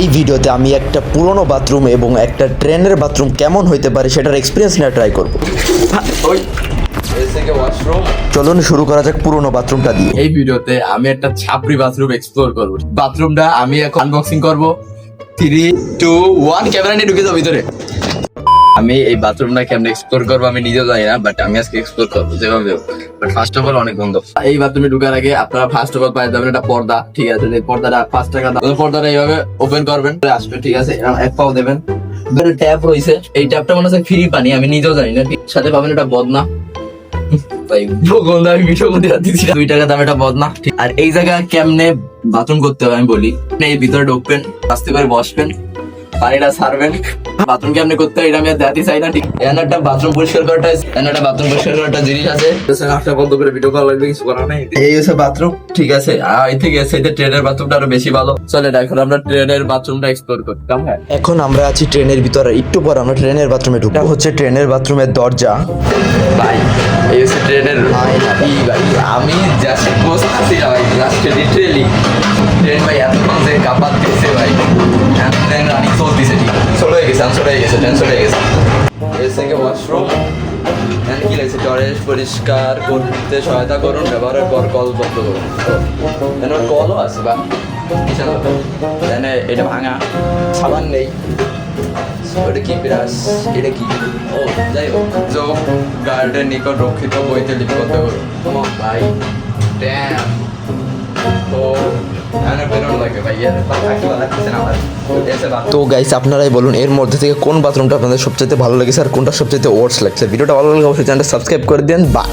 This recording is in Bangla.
এই ভিডিওতে আমি একটা পুরনো বাথরুম এবং একটা ট্রেনের বাথরুম কেমন হইতে পারে সেটার এক্সপিরিয়েন্স নিয়ে ট্রাই করব। চলুন শুরু করা যাক পুরনো বাথরুমটা দিয়ে। এই ভিডিওতে আমি একটা ছাপরি বাথরুম এক্সপ্লোর করব। বাথরুমটা আমি এখন আনবক্সিং করব। থ্রি টু ওয়ান ক্যামেরা নিয়ে ঢুকে যাও ভিতরে। আমি এই বাথরুমটা কেমন এক্সপ্লোর করব আমি নিজেও জানি না বাট আমি আজকে এক্সপ্লোর করব। যেভাবে ফার্স্ট অফ অল অনেক বন্ধ এই বাথরুমে ঢুকার আগে আপনারা ফার্স্ট অফ অল যাবেন একটা পর্দা, ঠিক আছে? এই পর্দাটা পাঁচ টাকা দাম। পর্দাটা এইভাবে ওপেন করবেন আসবে ঠিক আছে? এক পাও দেবেন। ট্যাপ হয়েছে এই ট্যাপটা মনে হচ্ছে ফ্রি পানি, আমি নিজেও জানি না। সাথে পাবেন এটা বদনা। টাকা দাম এটা বদনা। আর এই জায়গা কেমনে বাথরুম করতে হবে আমি বলি। ভিতরে ঢুকবেন, আস্তে করে বসবেন। পানিটা ছাড়বেন বাথরুম কেমনে করতে হয় এটা আমি আর দেখাতে চাই না ঠিক? এখানে একটা বাথরুম পরিষ্কার করাটা এখানে একটা বাথরুম পরিষ্কার করাটা জিনিস আছে। বন্ধ করে ভিডিও কল লাগবে কিছু করার নাই? এই হচ্ছে বাথরুম ঠিক আছে? আর থেকে ট্রেনের বাথরুমটা আরও বেশি ভালো। চলে এখন আমরা ট্রেনের বাথরুমটা এক্সপ্লোর করতাম হ্যাঁ? এখন আমরা আছি ট্রেনের ভিতরে একটু পর আমরা ট্রেনের বাথরুমে ঢুকবো। হচ্ছে ট্রেনের বাথরুমের দরজা। ভাই এই হচ্ছে ট্রেনের ভাই আমি জাস্ট বসতেছি না ভাই জাস্ট লিটারেলি ট্রেন ভাই এতক্ষণ যে কাপাত চলতেছে ঠিক চলে হয়ে গেছে চলে হয়ে গেছে ট্রেন হয়ে গেছে এর থেকে ওয়াশরুম এখানে কি লাগছে টয়লেট পরিষ্কার করতে সহায়তা করুন ব্যবহারের পর কল বন্ধ করুন এখানে কলও আছে বা ব্যাপার। এটা ভাঙা সাবান নেই ওটা কি ব্রাশ এটা কি ও যাই হোক যোগ গার্ডের নিকট রক্ষিত বইতে লিপিবদ্ধ করুন ভাই ড্যাম তো তো গাইস আপনারাই বলুন, এর মধ্যে থেকে কোন বাথরুমটা আপনাদের সবচেয়ে ভালো লেগেছে আর কোনটা সবচেয়ে ওয়ার্স লাগছে? ভিডিওটা ভালো লাগলে অবশ্যই চ্যানেলটা সাবস্ক্রাইব করে দেন বাই